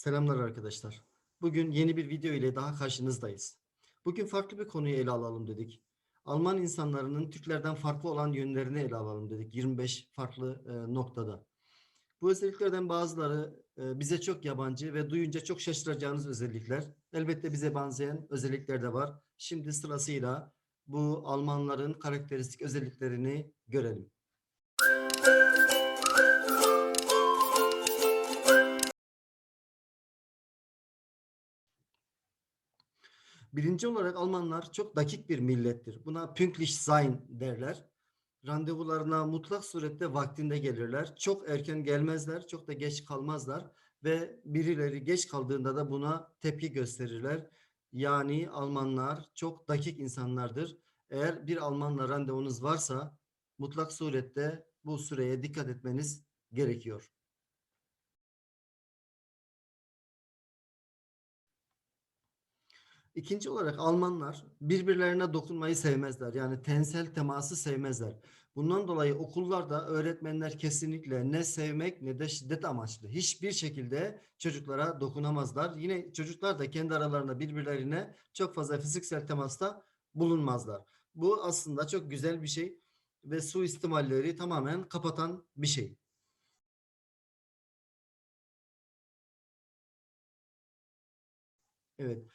Selamlar arkadaşlar. Bugün yeni bir video ile daha karşınızdayız. Bugün farklı bir konuyu ele alalım dedik. Alman insanlarının Türklerden farklı olan yönlerini ele alalım dedik 25 farklı e, noktada. Bu özelliklerden bazıları e, bize çok yabancı ve duyunca çok şaşıracağınız özellikler. Elbette bize benzeyen özellikler de var. Şimdi sırasıyla bu Almanların karakteristik özelliklerini görelim. Birinci olarak Almanlar çok dakik bir millettir. Buna pünktlich sein derler. Randevularına mutlak surette vaktinde gelirler. Çok erken gelmezler, çok da geç kalmazlar ve birileri geç kaldığında da buna tepki gösterirler. Yani Almanlar çok dakik insanlardır. Eğer bir Almanla randevunuz varsa mutlak surette bu süreye dikkat etmeniz gerekiyor. İkinci olarak Almanlar birbirlerine dokunmayı sevmezler. Yani tensel teması sevmezler. Bundan dolayı okullarda öğretmenler kesinlikle ne sevmek ne de şiddet amaçlı. Hiçbir şekilde çocuklara dokunamazlar. Yine çocuklar da kendi aralarında birbirlerine çok fazla fiziksel temasta bulunmazlar. Bu aslında çok güzel bir şey ve suistimalleri tamamen kapatan bir şey. Evet.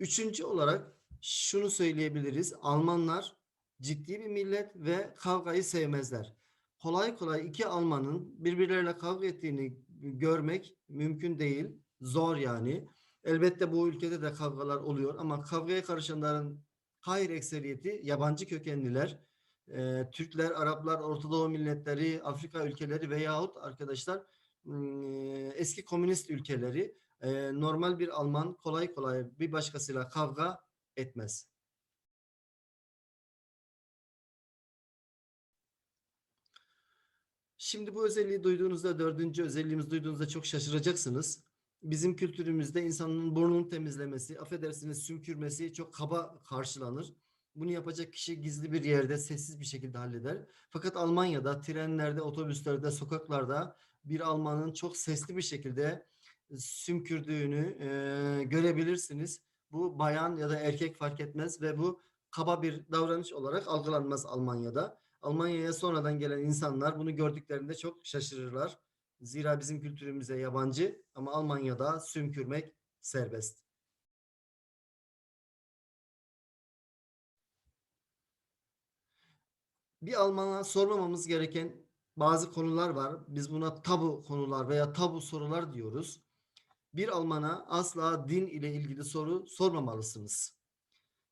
Üçüncü olarak şunu söyleyebiliriz. Almanlar ciddi bir millet ve kavgayı sevmezler. Kolay kolay iki Almanın birbirleriyle kavga ettiğini görmek mümkün değil. Zor yani. Elbette bu ülkede de kavgalar oluyor ama kavgaya karışanların hayır ekseriyeti yabancı kökenliler. Ee, Türkler, Araplar, Orta Doğu milletleri, Afrika ülkeleri veyahut arkadaşlar ım, eski komünist ülkeleri e, normal bir Alman kolay kolay bir başkasıyla kavga etmez. Şimdi bu özelliği duyduğunuzda, dördüncü özelliğimiz duyduğunuzda çok şaşıracaksınız. Bizim kültürümüzde insanın burnunu temizlemesi, affedersiniz sümkürmesi çok kaba karşılanır. Bunu yapacak kişi gizli bir yerde sessiz bir şekilde halleder. Fakat Almanya'da trenlerde, otobüslerde, sokaklarda bir Almanın çok sesli bir şekilde sümkürdüğünü e, görebilirsiniz. Bu bayan ya da erkek fark etmez ve bu kaba bir davranış olarak algılanmaz Almanya'da. Almanya'ya sonradan gelen insanlar bunu gördüklerinde çok şaşırırlar. Zira bizim kültürümüze yabancı ama Almanya'da sümkürmek serbest. Bir Alman'a sormamamız gereken bazı konular var. Biz buna tabu konular veya tabu sorular diyoruz bir Alman'a asla din ile ilgili soru sormamalısınız.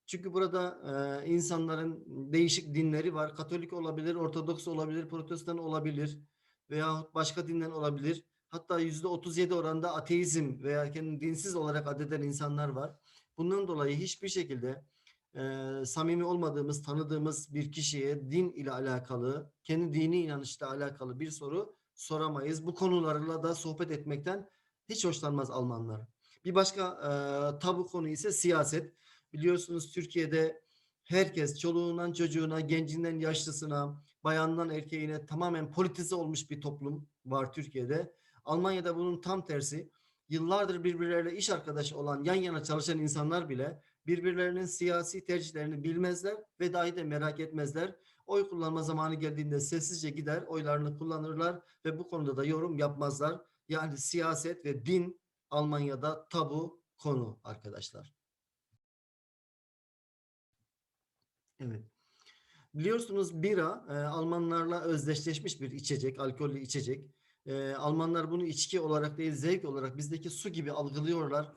Çünkü burada e, insanların değişik dinleri var. Katolik olabilir, Ortodoks olabilir, Protestan olabilir veya başka dinden olabilir. Hatta yüzde 37 oranda ateizm veya kendini dinsiz olarak addeden insanlar var. Bundan dolayı hiçbir şekilde e, samimi olmadığımız, tanıdığımız bir kişiye din ile alakalı, kendi dini inanışla alakalı bir soru soramayız. Bu konularla da sohbet etmekten hiç hoşlanmaz Almanlar. Bir başka e, tabu konu ise siyaset. Biliyorsunuz Türkiye'de herkes çoluğundan çocuğuna, gencinden yaşlısına, bayandan erkeğine tamamen politize olmuş bir toplum var Türkiye'de. Almanya'da bunun tam tersi. Yıllardır birbirleriyle iş arkadaşı olan, yan yana çalışan insanlar bile birbirlerinin siyasi tercihlerini bilmezler ve dahi de merak etmezler. Oy kullanma zamanı geldiğinde sessizce gider, oylarını kullanırlar ve bu konuda da yorum yapmazlar. Yani siyaset ve din Almanya'da tabu konu arkadaşlar. Evet. Biliyorsunuz bira e, Almanlarla özdeşleşmiş bir içecek, alkollü içecek. E, Almanlar bunu içki olarak değil zevk olarak bizdeki su gibi algılıyorlar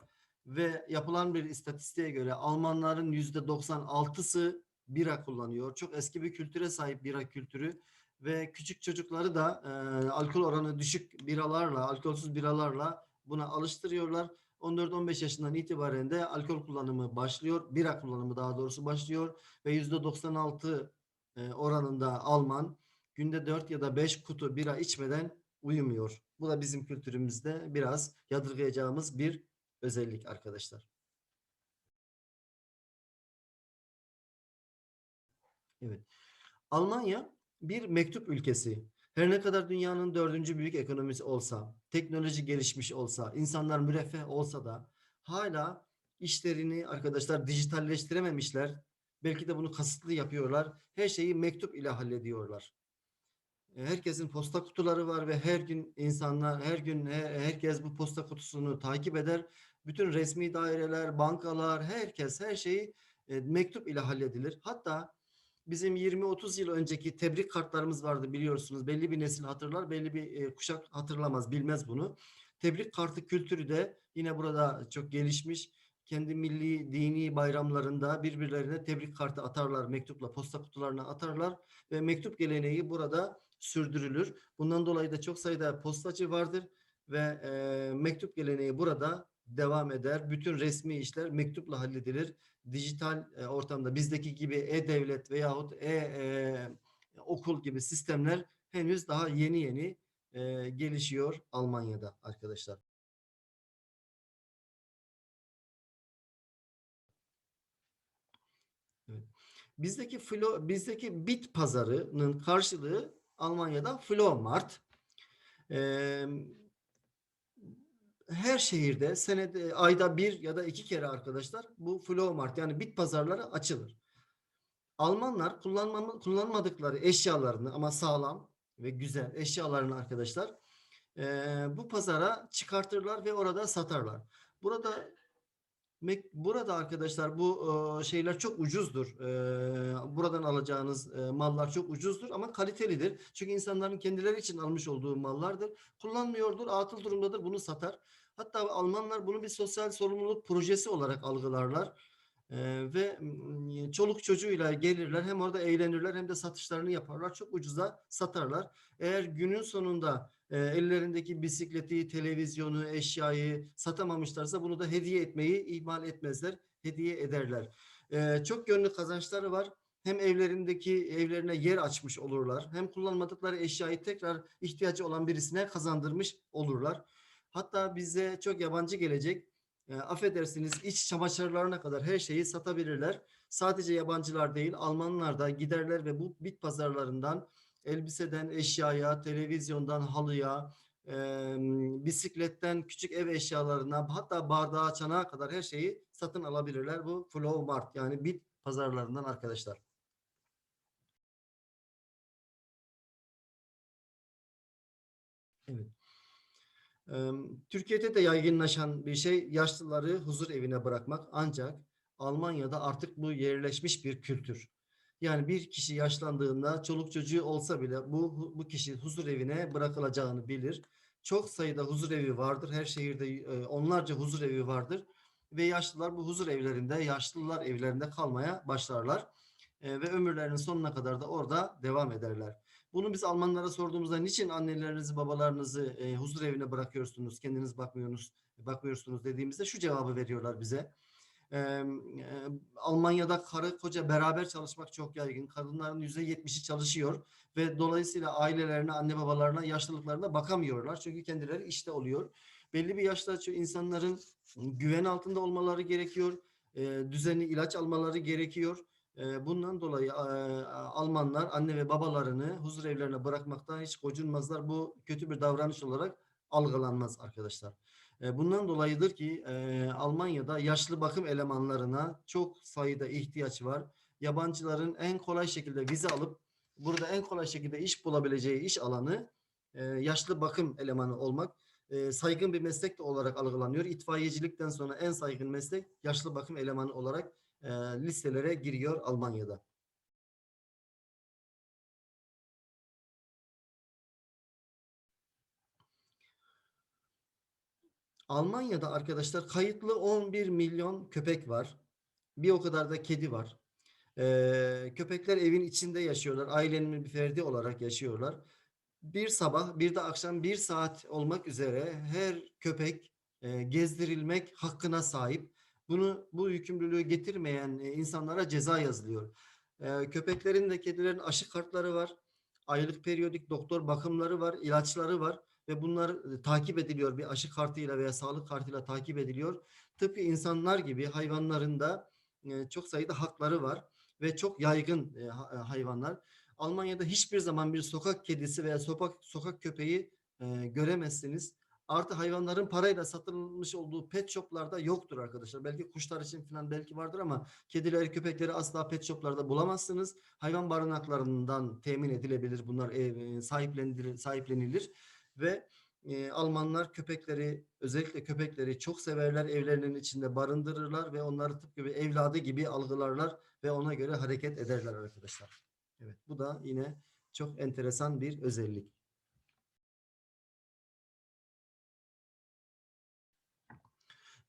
ve yapılan bir istatistiğe göre Almanların yüzde 96'sı bira kullanıyor. Çok eski bir kültüre sahip bira kültürü ve küçük çocukları da e, alkol oranı düşük biralarla, alkolsüz biralarla buna alıştırıyorlar. 14-15 yaşından itibaren de alkol kullanımı başlıyor. Bira kullanımı daha doğrusu başlıyor ve %96 e, oranında Alman günde 4 ya da 5 kutu bira içmeden uyumuyor. Bu da bizim kültürümüzde biraz yadırgayacağımız bir özellik arkadaşlar. Evet. Almanya bir mektup ülkesi. Her ne kadar dünyanın dördüncü büyük ekonomisi olsa, teknoloji gelişmiş olsa, insanlar müreffeh olsa da hala işlerini arkadaşlar dijitalleştirememişler. Belki de bunu kasıtlı yapıyorlar. Her şeyi mektup ile hallediyorlar. E, Herkesin posta kutuları var ve her gün insanlar, her gün he- herkes bu posta kutusunu takip eder. Bütün resmi daireler, bankalar, herkes her şeyi e, mektup ile halledilir. Hatta bizim 20-30 yıl önceki tebrik kartlarımız vardı biliyorsunuz. Belli bir nesil hatırlar, belli bir e, kuşak hatırlamaz, bilmez bunu. Tebrik kartı kültürü de yine burada çok gelişmiş. Kendi milli, dini bayramlarında birbirlerine tebrik kartı atarlar, mektupla posta kutularına atarlar ve mektup geleneği burada sürdürülür. Bundan dolayı da çok sayıda postacı vardır ve e, mektup geleneği burada devam eder. Bütün resmi işler mektupla halledilir. Dijital e, ortamda bizdeki gibi e-devlet veyahut e-okul gibi sistemler henüz daha yeni yeni e, gelişiyor Almanya'da arkadaşlar. Evet. Bizdeki Flo, bizdeki bit pazarının karşılığı Almanya'da Flohmarkt. Ee, her şehirde senede ayda bir ya da iki kere arkadaşlar bu Flohmarkt yani bit pazarları açılır. Almanlar kullanmamı, kullanmadıkları eşyalarını ama sağlam ve güzel eşyalarını arkadaşlar eee, bu pazara çıkartırlar ve orada satarlar. Burada Burada arkadaşlar bu e, şeyler çok ucuzdur. E, buradan alacağınız e, mallar çok ucuzdur ama kalitelidir. Çünkü insanların kendileri için almış olduğu mallardır. Kullanmıyordur, atıl durumdadır, bunu satar. Hatta Almanlar bunu bir sosyal sorumluluk projesi olarak algılarlar. E, ve mm, çoluk çocuğuyla gelirler hem orada eğlenirler hem de satışlarını yaparlar. Çok ucuza satarlar. Eğer günün sonunda e, ellerindeki bisikleti, televizyonu, eşyayı satamamışlarsa bunu da hediye etmeyi ihmal etmezler, hediye ederler. E, çok yönlü kazançları var. Hem evlerindeki evlerine yer açmış olurlar, hem kullanmadıkları eşyayı tekrar ihtiyacı olan birisine kazandırmış olurlar. Hatta bize çok yabancı gelecek, e, affedersiniz iç çamaşırlarına kadar her şeyi satabilirler. Sadece yabancılar değil, Almanlar da giderler ve bu bit pazarlarından elbiseden eşyaya, televizyondan halıya, e, bisikletten küçük ev eşyalarına, hatta bardağa, çanağa kadar her şeyi satın alabilirler. Bu Flow Mart yani bit pazarlarından arkadaşlar. Evet. Türkiye'de de yaygınlaşan bir şey yaşlıları huzur evine bırakmak ancak Almanya'da artık bu yerleşmiş bir kültür. Yani bir kişi yaşlandığında çoluk çocuğu olsa bile bu bu kişi huzur evine bırakılacağını bilir. Çok sayıda huzur evi vardır. Her şehirde onlarca huzur evi vardır ve yaşlılar bu huzur evlerinde, yaşlılar evlerinde kalmaya başlarlar. Ve ömürlerinin sonuna kadar da orada devam ederler. Bunu biz Almanlara sorduğumuzda niçin annelerinizi, babalarınızı e, huzur evine bırakıyorsunuz, kendiniz bakmıyorsunuz, bakmıyorsunuz dediğimizde şu cevabı veriyorlar bize. Ee, e, Almanya'da karı koca beraber çalışmak çok yaygın. Kadınların yüzde yetmişi çalışıyor ve dolayısıyla ailelerine, anne babalarına, yaşlılıklarına bakamıyorlar. Çünkü kendileri işte oluyor. Belli bir yaşta insanların güven altında olmaları gerekiyor. E, düzenli ilaç almaları gerekiyor. E, bundan dolayı e, Almanlar anne ve babalarını huzur evlerine bırakmaktan hiç gocunmazlar. Bu kötü bir davranış olarak algılanmaz arkadaşlar. E, Bundan dolayıdır ki e, Almanya'da yaşlı bakım elemanlarına çok sayıda ihtiyaç var. Yabancıların en kolay şekilde vize alıp burada en kolay şekilde iş bulabileceği iş alanı e, yaşlı bakım elemanı olmak saygın bir meslek de olarak algılanıyor. İtfaiyecilikten sonra en saygın meslek yaşlı bakım elemanı olarak e, listelere giriyor Almanya'da. Almanya'da arkadaşlar kayıtlı 11 milyon köpek var. Bir o kadar da kedi var. Ee, köpekler evin içinde yaşıyorlar. Ailenin bir ferdi olarak yaşıyorlar. Bir sabah bir de akşam bir saat olmak üzere her köpek e, gezdirilmek hakkına sahip. Bunu bu yükümlülüğü getirmeyen e, insanlara ceza yazılıyor. Ee, köpeklerin de kedilerin aşı kartları var. Aylık periyodik doktor bakımları var, ilaçları var ve bunlar e, takip ediliyor bir aşı kartıyla veya sağlık kartıyla takip ediliyor. Tıpkı insanlar gibi hayvanların da e, çok sayıda hakları var ve çok yaygın ha- hayvanlar. Almanya'da hiçbir zaman bir sokak kedisi veya sokak sokak köpeği göremezsiniz. Artı hayvanların parayla satılmış olduğu pet shoplarda yoktur arkadaşlar. Belki kuşlar için falan belki vardır ama kedileri, köpekleri asla pet shoplarda bulamazsınız. Hayvan barınaklarından temin edilebilir. Bunlar e, sahiplenilir, sahiplenilir ve e, Almanlar köpekleri özellikle köpekleri çok severler. Evlerinin içinde barındırırlar ve onları tıpkı bir evladı gibi algılarlar ve ona göre hareket ederler arkadaşlar. Evet bu da yine çok enteresan bir özellik.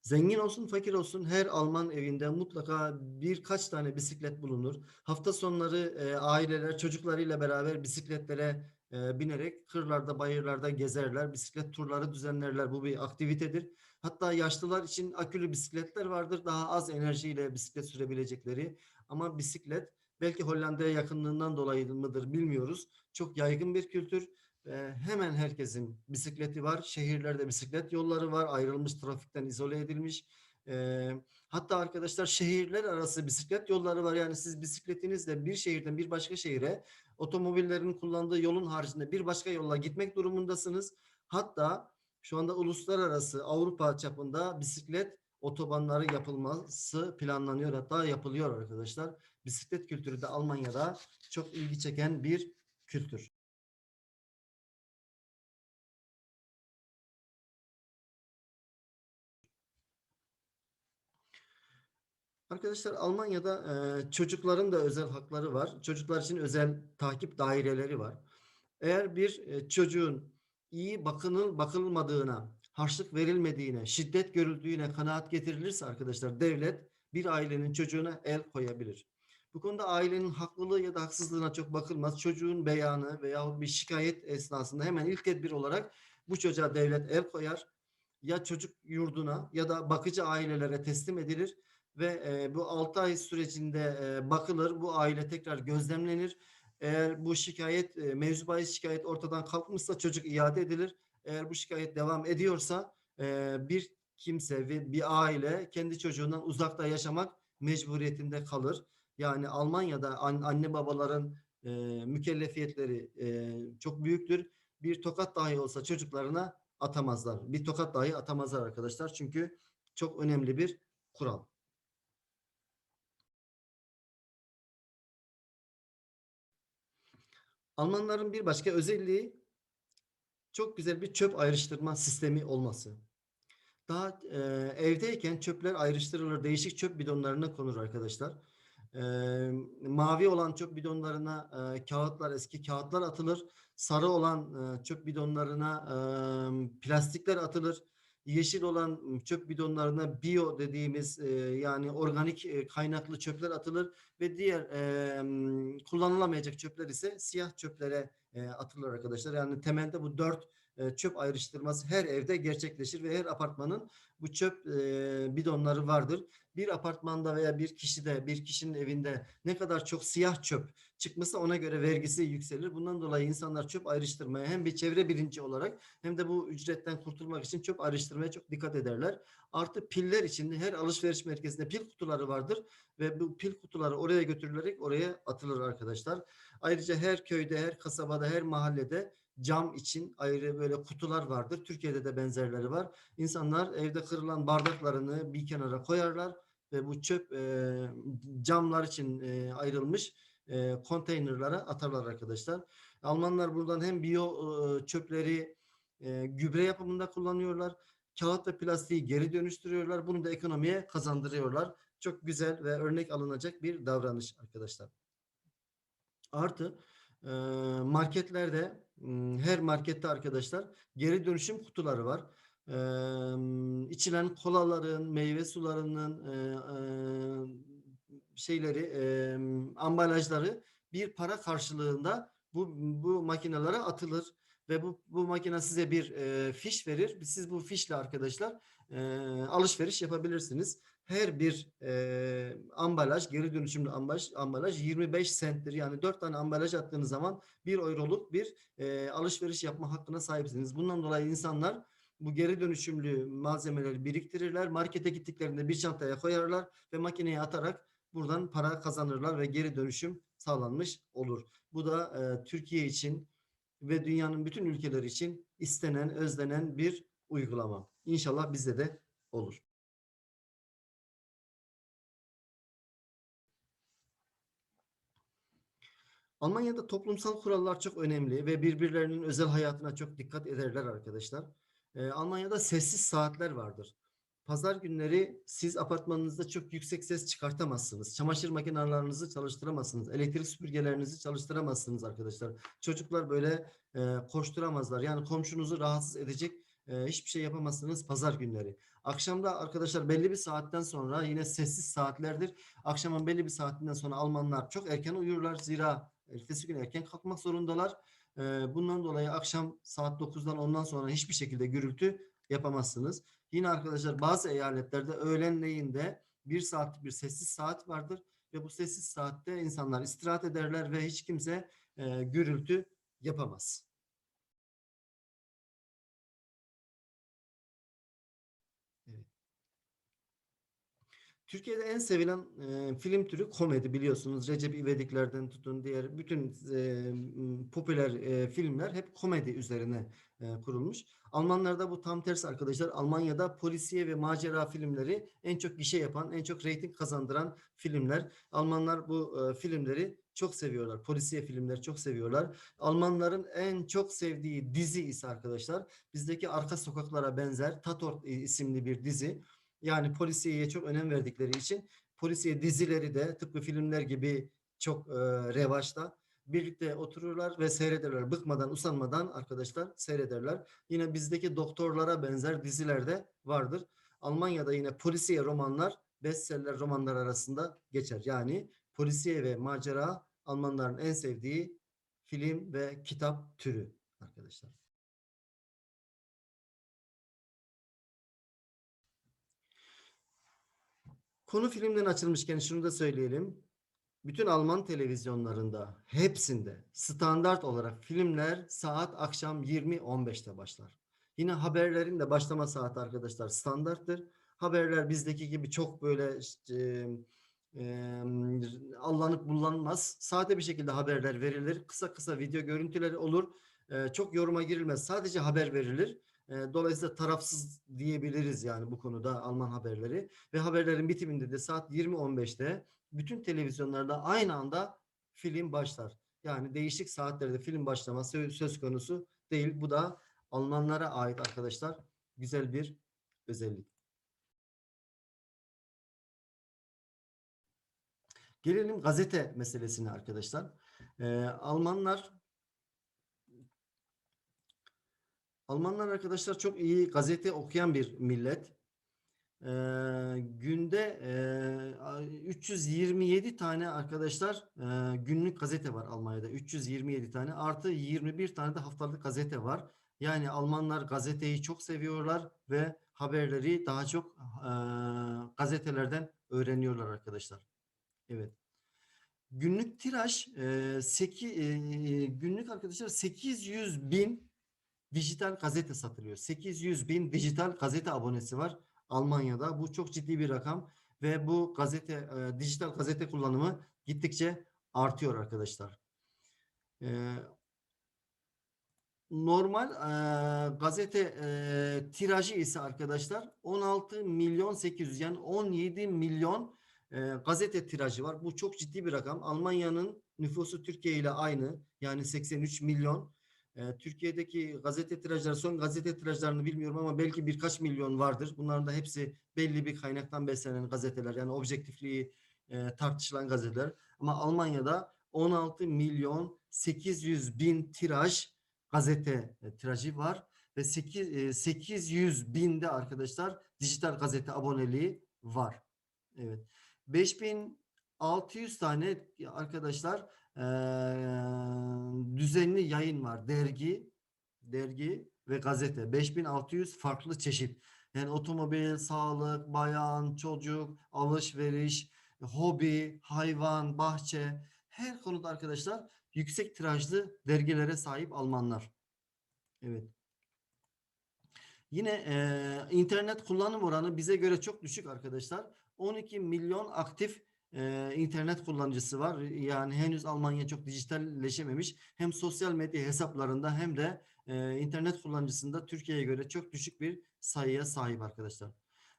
Zengin olsun, fakir olsun her Alman evinde mutlaka birkaç tane bisiklet bulunur. Hafta sonları e, aileler çocuklarıyla beraber bisikletlere e, binerek kırlarda, bayırlarda gezerler. Bisiklet turları düzenlerler. Bu bir aktivitedir. Hatta yaşlılar için akülü bisikletler vardır. Daha az enerjiyle bisiklet sürebilecekleri. Ama bisiklet belki Hollanda'ya yakınlığından dolayı mıdır bilmiyoruz. Çok yaygın bir kültür. E, hemen herkesin bisikleti var. Şehirlerde bisiklet yolları var. Ayrılmış trafikten izole edilmiş. E, hatta arkadaşlar şehirler arası bisiklet yolları var. Yani siz bisikletinizle bir şehirden bir başka şehire otomobillerin kullandığı yolun haricinde bir başka yolla gitmek durumundasınız. Hatta şu anda uluslararası Avrupa çapında bisiklet otobanları yapılması planlanıyor. Hatta yapılıyor arkadaşlar. Bisiklet kültürü de Almanya'da çok ilgi çeken bir kültür. Arkadaşlar Almanya'da e, çocukların da özel hakları var. Çocuklar için özel takip daireleri var. Eğer bir e, çocuğun iyi bakınıl bakılmadığına, harçlık verilmediğine, şiddet görüldüğüne kanaat getirilirse arkadaşlar devlet bir ailenin çocuğuna el koyabilir. Bu konuda ailenin haklılığı ya da haksızlığına çok bakılmaz. Çocuğun beyanı veya bir şikayet esnasında hemen ilk tedbir olarak bu çocuğa devlet el koyar. Ya çocuk yurduna ya da bakıcı ailelere teslim edilir ve e, bu 6 ay sürecinde e, bakılır. Bu aile tekrar gözlemlenir. Eğer bu şikayet e, mevzu bahis şikayet ortadan kalkmışsa çocuk iade edilir. Eğer bu şikayet devam ediyorsa e, bir kimse ve bir aile kendi çocuğundan uzakta yaşamak mecburiyetinde kalır. Yani Almanya'da an, anne babaların e, mükellefiyetleri e, çok büyüktür. Bir tokat dahi olsa çocuklarına atamazlar. Bir tokat dahi atamazlar arkadaşlar. Çünkü çok önemli bir kural. Almanların bir başka özelliği çok güzel bir çöp ayrıştırma sistemi olması. Daha e, evdeyken çöpler ayrıştırılır. Değişik çöp bidonlarına konur arkadaşlar. E, mavi olan çöp bidonlarına e, kağıtlar, eski kağıtlar atılır. Sarı olan e, çöp bidonlarına e, plastikler atılır. Yeşil olan çöp bidonlarına biyo dediğimiz e, yani organik e, kaynaklı çöpler atılır ve diğer e, kullanılamayacak çöpler ise siyah çöplere e, atılır arkadaşlar. Yani temelde bu dört çöp ayrıştırması her evde gerçekleşir ve her apartmanın bu çöp e, bidonları vardır. Bir apartmanda veya bir kişide, bir kişinin evinde ne kadar çok siyah çöp çıkmışsa ona göre vergisi yükselir. Bundan dolayı insanlar çöp ayrıştırmaya hem bir çevre bilinci olarak hem de bu ücretten kurtulmak için çöp ayrıştırmaya çok dikkat ederler. Artı piller için her alışveriş merkezinde pil kutuları vardır ve bu pil kutuları oraya götürülerek oraya atılır arkadaşlar. Ayrıca her köyde, her kasabada, her mahallede cam için ayrı böyle kutular vardır. Türkiye'de de benzerleri var. İnsanlar evde kırılan bardaklarını bir kenara koyarlar ve bu çöp e, camlar için e, ayrılmış e, konteynerlara atarlar arkadaşlar. Almanlar buradan hem biyo e, çöpleri e, gübre yapımında kullanıyorlar. Kağıt ve plastiği geri dönüştürüyorlar. Bunu da ekonomiye kazandırıyorlar. Çok güzel ve örnek alınacak bir davranış arkadaşlar. Artı e, marketlerde her markette arkadaşlar geri dönüşüm kutuları var. E, içilen kolaların, meyve sularının e, e, şeyleri, e, ambalajları bir para karşılığında bu bu makinelere atılır ve bu bu makine size bir e, fiş verir. Siz bu fişle arkadaşlar e, alışveriş yapabilirsiniz. Her bir e, ambalaj, geri dönüşümlü ambalaj, ambalaj 25 centtir. Yani 4 tane ambalaj attığınız zaman 1 euroluk bir e, alışveriş yapma hakkına sahipsiniz. Bundan dolayı insanlar bu geri dönüşümlü malzemeleri biriktirirler. Markete gittiklerinde bir çantaya koyarlar ve makineye atarak buradan para kazanırlar ve geri dönüşüm sağlanmış olur. Bu da e, Türkiye için ve dünyanın bütün ülkeleri için istenen, özlenen bir uygulama. İnşallah bizde de olur. Almanya'da toplumsal kurallar çok önemli ve birbirlerinin özel hayatına çok dikkat ederler arkadaşlar. Ee, Almanya'da sessiz saatler vardır. Pazar günleri siz apartmanınızda çok yüksek ses çıkartamazsınız. Çamaşır makinelerinizi çalıştıramazsınız. Elektrik süpürgelerinizi çalıştıramazsınız arkadaşlar. Çocuklar böyle e, koşturamazlar. Yani komşunuzu rahatsız edecek e, hiçbir şey yapamazsınız pazar günleri. Akşamda arkadaşlar belli bir saatten sonra yine sessiz saatlerdir. Akşamın belli bir saatinden sonra Almanlar çok erken uyurlar. Zira ertesi gün erken kalkmak zorundalar. E, bundan dolayı akşam saat 9'dan ondan sonra hiçbir şekilde gürültü yapamazsınız. Yine arkadaşlar bazı eyaletlerde öğlenleyinde bir saatlik bir sessiz saat vardır ve bu sessiz saatte insanlar istirahat ederler ve hiç kimse e, gürültü yapamaz. Evet. Türkiye'de en sevilen e, film türü komedi biliyorsunuz. Recep İvediklerden tutun diğer bütün e, popüler e, filmler hep komedi üzerine e, kurulmuş. Almanlarda bu tam tersi arkadaşlar. Almanya'da polisiye ve macera filmleri en çok gişe yapan, en çok reyting kazandıran filmler. Almanlar bu e, filmleri çok seviyorlar. Polisiye filmleri çok seviyorlar. Almanların en çok sevdiği dizi ise arkadaşlar bizdeki Arka Sokaklara benzer Tatort isimli bir dizi. Yani polisiyeye çok önem verdikleri için polisiye dizileri de tıpkı filmler gibi çok e, revaçta. Birlikte otururlar ve seyrederler. Bıkmadan, usanmadan arkadaşlar seyrederler. Yine bizdeki doktorlara benzer diziler de vardır. Almanya'da yine polisiye romanlar bestseller romanlar arasında geçer. Yani polisiye ve macera Almanların en sevdiği film ve kitap türü arkadaşlar. Konu filmden açılmışken şunu da söyleyelim. Bütün Alman televizyonlarında hepsinde standart olarak filmler saat akşam 20.15'te başlar. Yine haberlerin de başlama saati arkadaşlar standarttır. Haberler bizdeki gibi çok böyle işte, e, allanıp bullanmaz. Sade bir şekilde haberler verilir. Kısa kısa video görüntüleri olur. E, çok yoruma girilmez. Sadece haber verilir. Dolayısıyla tarafsız diyebiliriz yani bu konuda Alman haberleri. Ve haberlerin bitiminde de saat 20.15'te bütün televizyonlarda aynı anda film başlar. Yani değişik saatlerde film başlaması söz konusu değil. Bu da Almanlara ait arkadaşlar güzel bir özellik. Gelelim gazete meselesine arkadaşlar. Ee, Almanlar Almanlar arkadaşlar çok iyi gazete okuyan bir millet. Ee, günde e, 327 tane arkadaşlar e, günlük gazete var Almanya'da. 327 tane artı 21 tane de haftalık gazete var. Yani Almanlar gazeteyi çok seviyorlar ve haberleri daha çok e, gazetelerden öğreniyorlar arkadaşlar. Evet. Günlük tiraj e, 8, e, günlük arkadaşlar 800 bin dijital gazete satılıyor. 800 bin dijital gazete abonesi var Almanya'da. Bu çok ciddi bir rakam ve bu gazete e, dijital gazete kullanımı gittikçe artıyor arkadaşlar. E, normal e, gazete e, tirajı ise arkadaşlar 16 milyon 800 yani 17 milyon e, gazete tirajı var. Bu çok ciddi bir rakam. Almanya'nın nüfusu Türkiye ile aynı. Yani 83 milyon. E, Türkiye'deki gazete tirajları, son gazete tirajlarını bilmiyorum ama belki birkaç milyon vardır. Bunların da hepsi belli bir kaynaktan beslenen gazeteler. Yani objektifliği e, tartışılan gazeteler. Ama Almanya'da 16 milyon 800 bin tiraj gazete e, tirajı var. Ve 8, e, 800 binde arkadaşlar dijital gazete aboneliği var. Evet. 5600 tane arkadaşlar e, düzenli yayın var. Dergi, dergi ve gazete. 5600 farklı çeşit. Yani otomobil, sağlık, bayan, çocuk, alışveriş, hobi, hayvan, bahçe her konuda arkadaşlar yüksek tirajlı dergilere sahip Almanlar. Evet. Yine e, internet kullanım oranı bize göre çok düşük arkadaşlar. 12 milyon aktif e, internet kullanıcısı var. Yani henüz Almanya çok dijitalleşememiş. Hem sosyal medya hesaplarında hem de e, internet kullanıcısında Türkiye'ye göre çok düşük bir sayıya sahip arkadaşlar.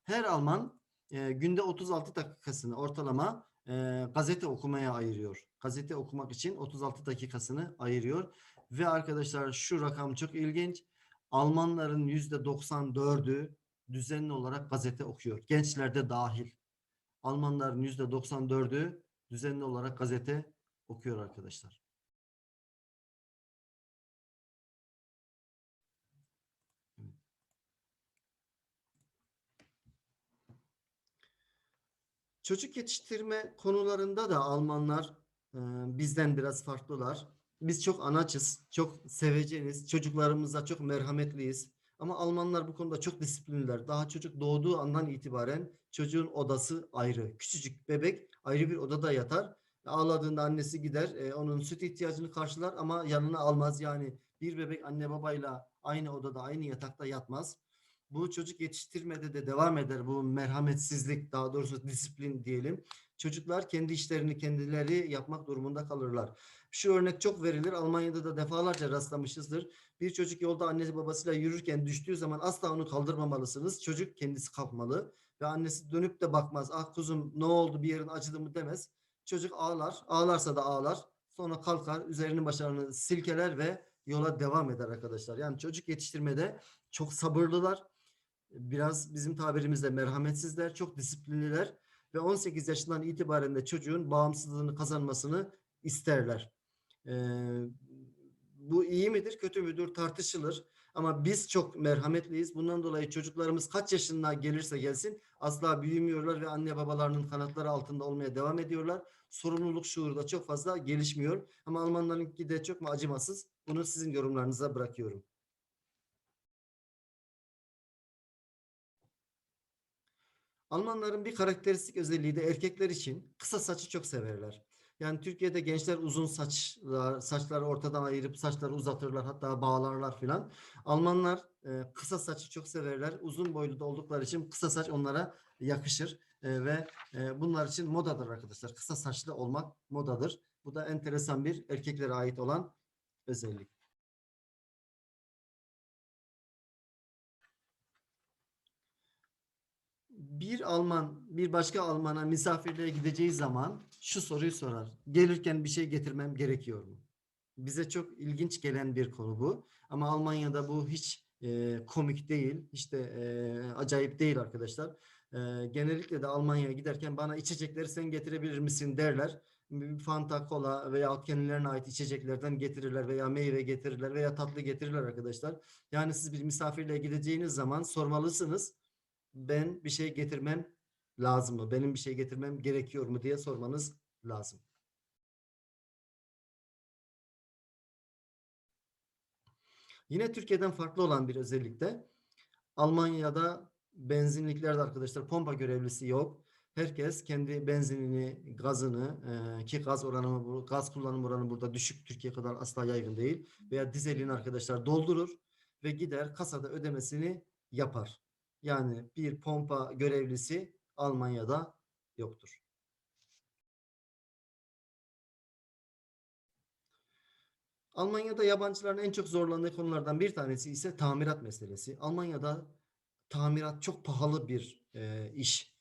Her Alman e, günde 36 dakikasını ortalama e, gazete okumaya ayırıyor. Gazete okumak için 36 dakikasını ayırıyor. Ve arkadaşlar şu rakam çok ilginç. Almanların %94'ü düzenli olarak gazete okuyor. Gençlerde dahil. Almanların %94'ü düzenli olarak gazete okuyor arkadaşlar. Çocuk yetiştirme konularında da Almanlar e, bizden biraz farklılar. Biz çok anaçız, çok seveceniz, çocuklarımıza çok merhametliyiz. Ama Almanlar bu konuda çok disiplinliler. Daha çocuk doğduğu andan itibaren çocuğun odası ayrı. Küçücük bebek ayrı bir odada yatar. Ağladığında annesi gider, e, onun süt ihtiyacını karşılar ama yanına almaz. Yani bir bebek anne babayla aynı odada, aynı yatakta yatmaz. Bu çocuk yetiştirmede de devam eder. Bu merhametsizlik, daha doğrusu disiplin diyelim. Çocuklar kendi işlerini kendileri yapmak durumunda kalırlar. Şu örnek çok verilir. Almanya'da da defalarca rastlamışızdır. Bir çocuk yolda annesi babasıyla yürürken düştüğü zaman asla onu kaldırmamalısınız. Çocuk kendisi kalkmalı ve annesi dönüp de bakmaz. Ah kuzum ne oldu bir yerin acıdı mı demez. Çocuk ağlar. Ağlarsa da ağlar. Sonra kalkar, üzerinin başlarını silkeler ve yola devam eder arkadaşlar. Yani çocuk yetiştirmede çok sabırlılar. Biraz bizim tabirimizde merhametsizler, çok disiplinliler ve 18 yaşından itibaren de çocuğun bağımsızlığını kazanmasını isterler. Ee, bu iyi midir, kötü müdür tartışılır. Ama biz çok merhametliyiz. Bundan dolayı çocuklarımız kaç yaşına gelirse gelsin asla büyümüyorlar ve anne babalarının kanatları altında olmaya devam ediyorlar. Sorumluluk şuuru da çok fazla gelişmiyor. Ama Almanlarınki de çok mu acımasız? Bunu sizin yorumlarınıza bırakıyorum. Almanların bir karakteristik özelliği de erkekler için kısa saçı çok severler. Yani Türkiye'de gençler uzun saçlar, saçları ortadan ayırıp saçları uzatırlar hatta bağlarlar filan. Almanlar e, kısa saçı çok severler. Uzun boylu da oldukları için kısa saç onlara yakışır e, ve e, bunlar için modadır arkadaşlar. Kısa saçlı olmak modadır. Bu da enteresan bir erkeklere ait olan özellik. Bir Alman bir başka Alman'a misafirliğe gideceği zaman şu soruyu sorar. Gelirken bir şey getirmem gerekiyor mu? Bize çok ilginç gelen bir konu bu. Ama Almanya'da bu hiç e, komik değil. Hiç de e, acayip değil arkadaşlar. E, genellikle de Almanya'ya giderken bana içecekleri sen getirebilir misin derler. Fanta, kola veya kendilerine ait içeceklerden getirirler veya meyve getirirler veya tatlı getirirler arkadaşlar. Yani siz bir misafirliğe gideceğiniz zaman sormalısınız ben bir şey getirmem lazım mı? Benim bir şey getirmem gerekiyor mu diye sormanız lazım. Yine Türkiye'den farklı olan bir özellik de Almanya'da benzinliklerde arkadaşlar pompa görevlisi yok. Herkes kendi benzinini, gazını e, ki gaz oranı, gaz kullanım oranı burada düşük Türkiye kadar asla yaygın değil veya dizelini arkadaşlar doldurur ve gider kasada ödemesini yapar. Yani bir pompa görevlisi Almanya'da yoktur. Almanya'da yabancıların en çok zorlandığı konulardan bir tanesi ise tamirat meselesi. Almanya'da tamirat çok pahalı bir e, iş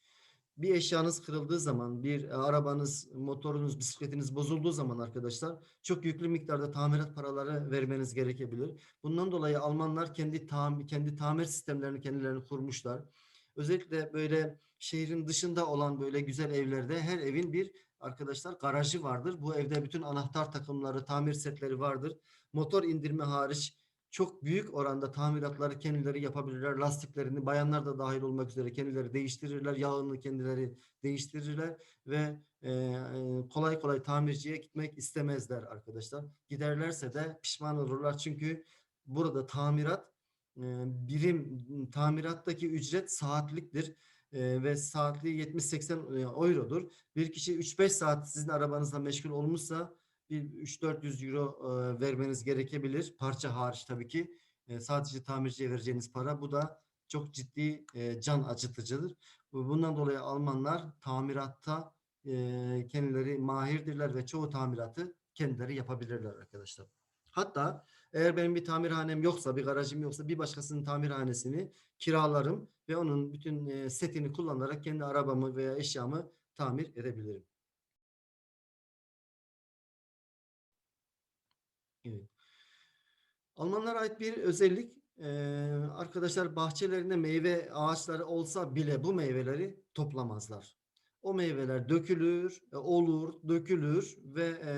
bir eşyanız kırıldığı zaman, bir e, arabanız, motorunuz, bisikletiniz bozulduğu zaman arkadaşlar çok yüklü miktarda tamirat paraları vermeniz gerekebilir. Bundan dolayı Almanlar kendi tam kendi tamir sistemlerini kendilerini kurmuşlar. Özellikle böyle şehrin dışında olan böyle güzel evlerde her evin bir arkadaşlar garajı vardır. Bu evde bütün anahtar takımları, tamir setleri vardır. Motor indirme hariç çok büyük oranda tamiratları kendileri yapabilirler. Lastiklerini bayanlar da dahil olmak üzere kendileri değiştirirler. Yağını kendileri değiştirirler ve e, kolay kolay tamirciye gitmek istemezler arkadaşlar. Giderlerse de pişman olurlar çünkü burada tamirat e, birim tamirattaki ücret saatliktir e, ve saatli 70-80 eurodur. Bir kişi 3-5 saat sizin arabanızla meşgul olmuşsa 3-400 euro vermeniz gerekebilir. Parça hariç tabii ki. Sadece tamirciye vereceğiniz para. Bu da çok ciddi can acıtıcıdır. Bundan dolayı Almanlar tamiratta kendileri mahirdirler ve çoğu tamiratı kendileri yapabilirler arkadaşlar. Hatta eğer benim bir tamirhanem yoksa, bir garajım yoksa bir başkasının tamirhanesini kiralarım ve onun bütün setini kullanarak kendi arabamı veya eşyamı tamir edebilirim. Evet. Almanlara ait bir özellik e, arkadaşlar bahçelerinde meyve ağaçları olsa bile bu meyveleri toplamazlar. O meyveler dökülür, e, olur, dökülür ve e,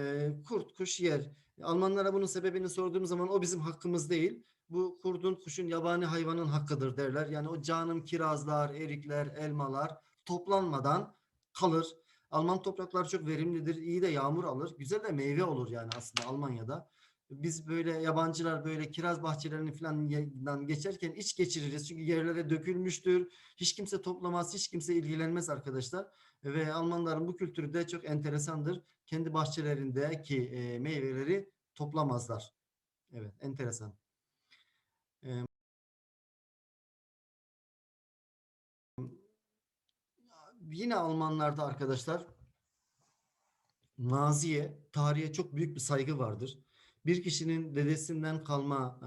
kurt kuş yer. Almanlara bunun sebebini sorduğum zaman o bizim hakkımız değil. Bu kurdun, kuşun, yabani hayvanın hakkıdır derler. Yani o canım kirazlar, erikler, elmalar toplanmadan kalır. Alman toprakları çok verimlidir. iyi de yağmur alır. Güzel de meyve olur yani aslında Almanya'da. Biz böyle yabancılar böyle kiraz bahçelerini falan geçerken iç geçiririz. Çünkü yerlere dökülmüştür. Hiç kimse toplamaz, hiç kimse ilgilenmez arkadaşlar. Ve Almanların bu kültürü de çok enteresandır. Kendi bahçelerindeki e, meyveleri toplamazlar. Evet, enteresan. E, yine Almanlarda arkadaşlar maziye, tarihe çok büyük bir saygı vardır. Bir kişinin dedesinden kalma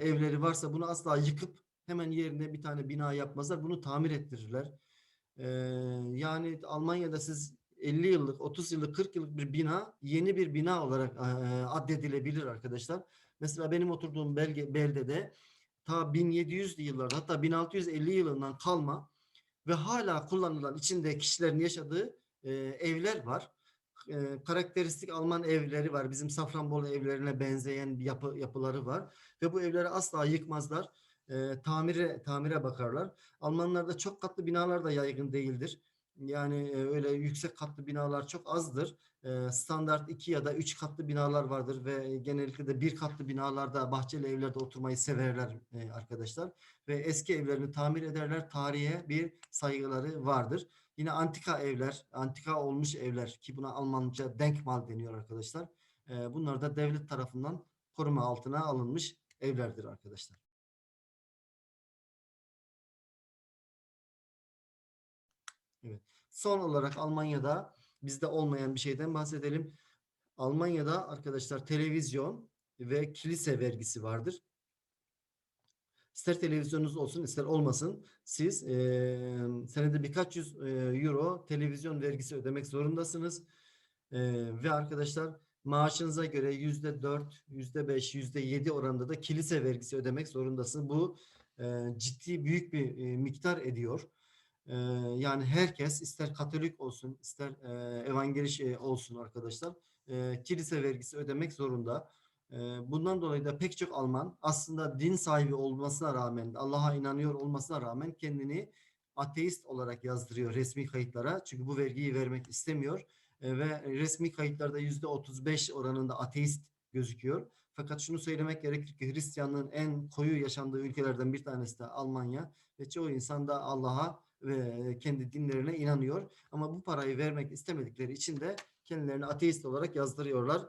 e, evleri varsa bunu asla yıkıp hemen yerine bir tane bina yapmazlar. Bunu tamir ettirirler. E, yani Almanya'da siz 50 yıllık, 30 yıllık, 40 yıllık bir bina yeni bir bina olarak e, addedilebilir arkadaşlar. Mesela benim oturduğum belge, beldede ta 1700'lü yıllarda hatta 1650 yılından kalma ve hala kullanılan içinde kişilerin yaşadığı e, evler var. E, karakteristik Alman evleri var. Bizim Safranbolu evlerine benzeyen bir yapı, yapıları var. Ve bu evleri asla yıkmazlar. E, tamire, tamire bakarlar. Almanlarda çok katlı binalar da yaygın değildir. Yani e, öyle yüksek katlı binalar çok azdır. E, standart iki ya da üç katlı binalar vardır ve genellikle de bir katlı binalarda bahçeli evlerde oturmayı severler e, arkadaşlar. Ve eski evlerini tamir ederler. Tarihe bir saygıları vardır. Yine antika evler, antika olmuş evler ki buna Almanca Denkmal deniyor arkadaşlar. bunlar da devlet tarafından koruma altına alınmış evlerdir arkadaşlar. Evet. Son olarak Almanya'da bizde olmayan bir şeyden bahsedelim. Almanya'da arkadaşlar televizyon ve kilise vergisi vardır. İster televizyonunuz olsun ister olmasın siz e, senede birkaç yüz e, euro televizyon vergisi ödemek zorundasınız. E, ve arkadaşlar maaşınıza göre yüzde dört, yüzde beş, yüzde yedi oranında da kilise vergisi ödemek zorundasınız. Bu e, ciddi büyük bir e, miktar ediyor. E, yani herkes ister Katolik olsun ister e, evangelik olsun arkadaşlar e, kilise vergisi ödemek zorunda. Bundan dolayı da pek çok Alman aslında din sahibi olmasına rağmen, Allah'a inanıyor olmasına rağmen kendini ateist olarak yazdırıyor resmi kayıtlara. Çünkü bu vergiyi vermek istemiyor. Ve resmi kayıtlarda yüzde 35 oranında ateist gözüküyor. Fakat şunu söylemek gerekir ki Hristiyanlığın en koyu yaşandığı ülkelerden bir tanesi de Almanya. Ve çoğu insan da Allah'a ve kendi dinlerine inanıyor. Ama bu parayı vermek istemedikleri için de kendilerini ateist olarak yazdırıyorlar.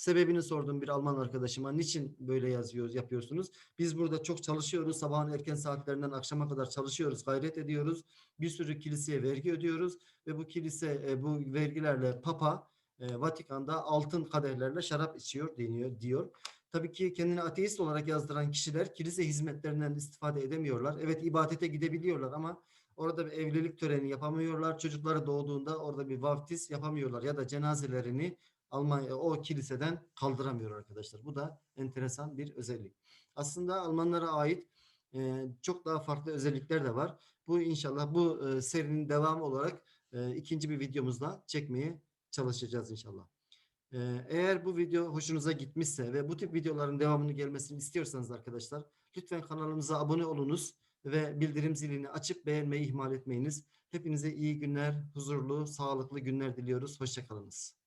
Sebebini sordum bir Alman arkadaşıma. Niçin böyle yazıyoruz, yapıyorsunuz? Biz burada çok çalışıyoruz. Sabahın erken saatlerinden akşama kadar çalışıyoruz, gayret ediyoruz. Bir sürü kiliseye vergi ödüyoruz ve bu kilise e, bu vergilerle Papa e, Vatikan'da altın kaderlerle şarap içiyor deniyor diyor. Tabii ki kendini ateist olarak yazdıran kişiler kilise hizmetlerinden istifade edemiyorlar. Evet ibadete gidebiliyorlar ama orada bir evlilik töreni yapamıyorlar. Çocukları doğduğunda orada bir vaftiz yapamıyorlar ya da cenazelerini Almanya o kiliseden kaldıramıyor arkadaşlar. Bu da enteresan bir özellik. Aslında Almanlara ait e, çok daha farklı özellikler de var. Bu inşallah bu e, serinin devamı olarak e, ikinci bir videomuzda çekmeye çalışacağız inşallah. E, eğer bu video hoşunuza gitmişse ve bu tip videoların devamını gelmesini istiyorsanız arkadaşlar lütfen kanalımıza abone olunuz ve bildirim zilini açıp beğenmeyi ihmal etmeyiniz. Hepinize iyi günler, huzurlu, sağlıklı günler diliyoruz. Hoşçakalınız.